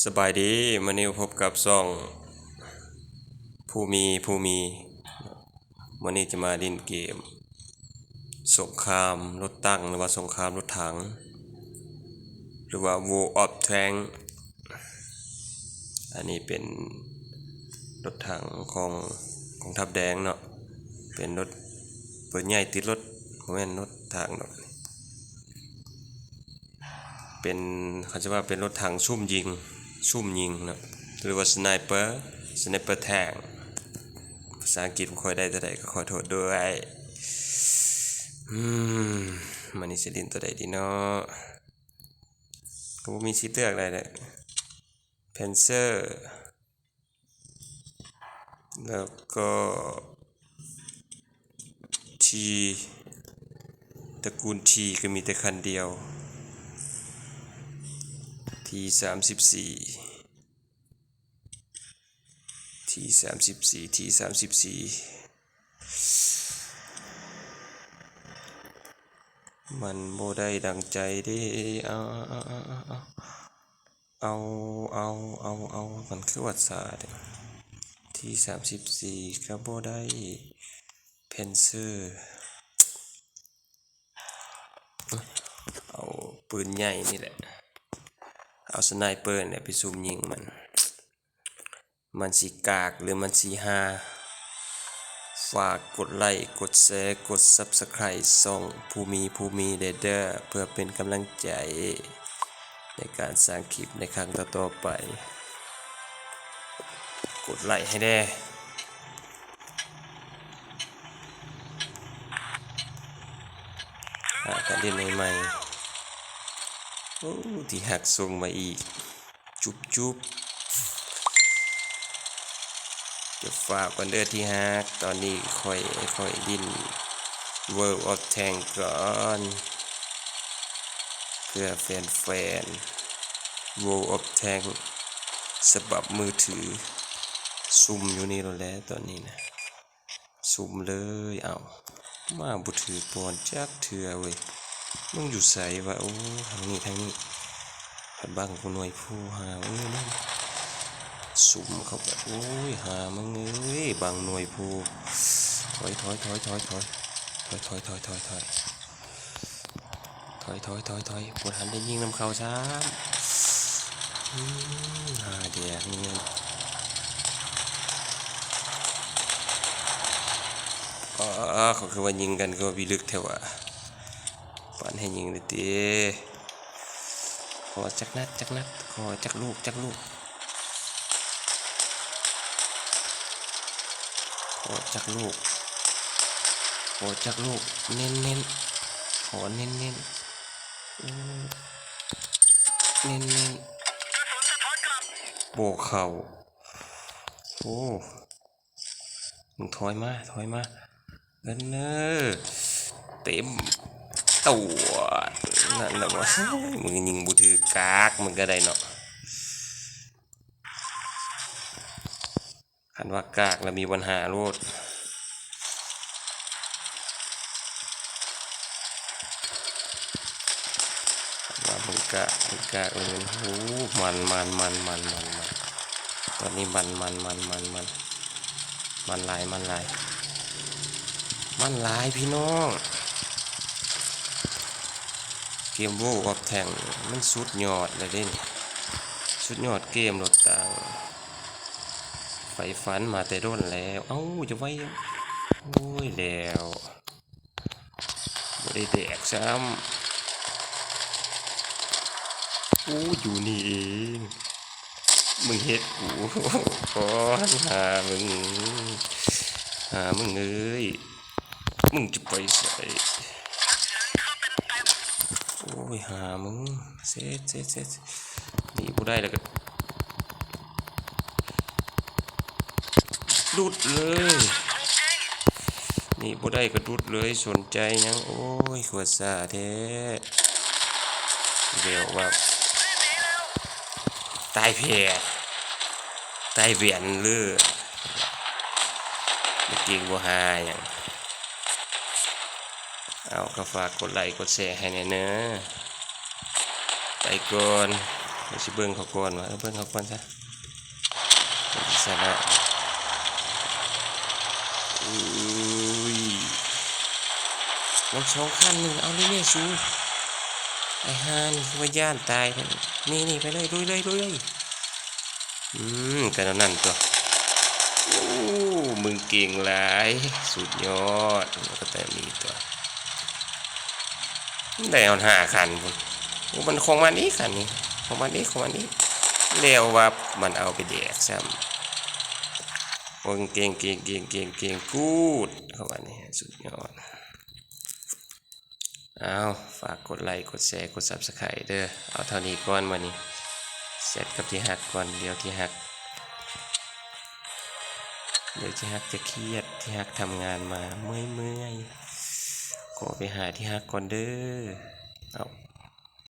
สบายดีมานิวพบกับซ่องผู้มีผู้มีวันนี้จะมาดินเกม สงครามรถตั้งหรือว่าสงครามรถถัง หรือว่า War of Tank อันนี้เป็นรถถังของของทัพแดงเนาะเป็นรถเปิดใหญ่ติดรถโมเมนรถถังเนาะเป็นเขาจะว่าเป็นรถถังซุ่มยิง ซุ่มยิงนะหรือว่าสไนเปอร์สไนเปอร์แทงภาษาอังกฤษผมค่อยได้แต่ใดก็ขอโทษด้วยอืมมันนี่สิดินตัวใดดีเนาะก็มีสิทธิ์เลือกอะไรเลยเพนเซอร์แล้วก็ทีตระกูลทีก็มีแต่คันเดียว ทีสามสิบสี่ทีสามสิบสี่ทีสามสิบสี่มันโบได้ดังใจเดิเอาเอาเอาเอาเอาเอาเอาเอามันคือวัดศาสตร์ทีสามสิบสี่ก็โบได้เพนเซอร์เอาปืนใหญ่นี่แหละ เอาสไนเปอร์เนี่ยไปซุ่มยิงมัน มันสีกากหรือมันสีฮาฝากกดไลค์กดแชร์กด Subscribe ส่องผู้มีผู้มีเดเดอร์เพื่อเป็นกำลังใจ ในการสร้างคลิปในครั้งต่อๆไป กดไลค์ให้ได้หาการเล่นใหม่ๆ โอ้ที่หักส่งมาอีก จุบจุบจะฝากกันเด้อที่หัก ตอนนี้ค่อยค่อยดิน World of Tank ก่อนเพื่อแฟนแฟนๆ World of Tank สบับมือถือ ซุ่มอยู่นี่แล้วตอนนี้นะ ซุ่มเลยเอามาบุถือปอนจักเถื่อเว้ย มึงอยู่ใส่วะโอ้ทางนี้ทางนี้ผัดบ้างกูหน่วยผู้หาเอ้ยนั่นสุ่มเข้าไปโอ้ยหามึงเอ้ยบางหน่วยผู้ถอยถอยถอยถอยถอยถอยถอยถอยถอยถอยถอยถอยถอยถอยปวดหันได้ยิงนำเขาช้ามอืมหาเดียนี่มันอ๋อเขาคือว่ายิงกันก็วิลึกเทวะปั นให้ยิงเลยตีขอจักนัดจักนัดขอจักลูกจักลูกขอจักลูกขอจักลูกเน้นเน้นขอเน้นเน้นเน้นเน้นโบกเข่าโอ้มึงถอยมาถอยมาเดินเนอเต็ม ตัวนั่นแหละวะมึงยิงบุถือกากมึงก็ได้เนาะคันว่ากากแล้วมีปัญหาโลดว่ามึงกากมึงกากเลยมันโอ้มันมันมันมันมันมันตอนนี้มันมันมันมันมันมันลายมันลายมันลายพี่น้อง มโวออฟแทงมันสุดยอดเลยเด่นสุดยอดเกมรถต่างไฟฟันมาแต่ด้นแล้ว เอ้าจะไว้โอ้ยแล้วไม่ได้แดกซ้ำอู้อยู่นี่เองมึงเฮ็ดกูก่อนหามึงหามึงเอ้ยมึงจะไปใส่ อ้ยหามึงเซ็ตเซ็ตเซ็ตหนีกูได้แล้วก็ดุดเลย นี่กูได้ก็ดุดเลยสนใจยังโอ้ยขวดซาแท้เดี๋ยวว่าตายแผลตายเวียนเลือเมื่อกี้กูหาอย่าง เอาก็ฝากกดไลค์กดแชร์ให้แน่เนอะไปก่อนไปชิเบิ้งเขาก่อนวะเอาเบิ้งเขาก่อนซะเป็นอิสระอุ้ยน้องสองขั้นหนึ่งเอาเลยเนี่ยสูไอ้ฮานี่คือว่าย่านตายนี่นี่ไปเลยลุยเลยลุยเลยอืมกันนั่นตัวโอ้มึงเก่งหลาย สุดยอดแล้วก็แต่มีตัว ได้เอาหาคันพุ่นมันคงมันนี้คันนี้ของมันนี้ของมันนี้เรียวว่ามันเอาไปแดกซ้ำโอ้เก่งเก่งเก่งเก่งเก่งกูดเข้ามานี่สุดยอดเอาฝากกดไลค์กดแชร์กด subscribe เด้อเอาเท่านี้ก่อนมานี่เสร็จกับที่หักก่อนเดี๋ยวที่หักเดี๋ยวที่หักจะเครียดที่หักทำงานมาเมื่อยเมื่อย ขอไปหาที่ฮักก่อนเด้อเอา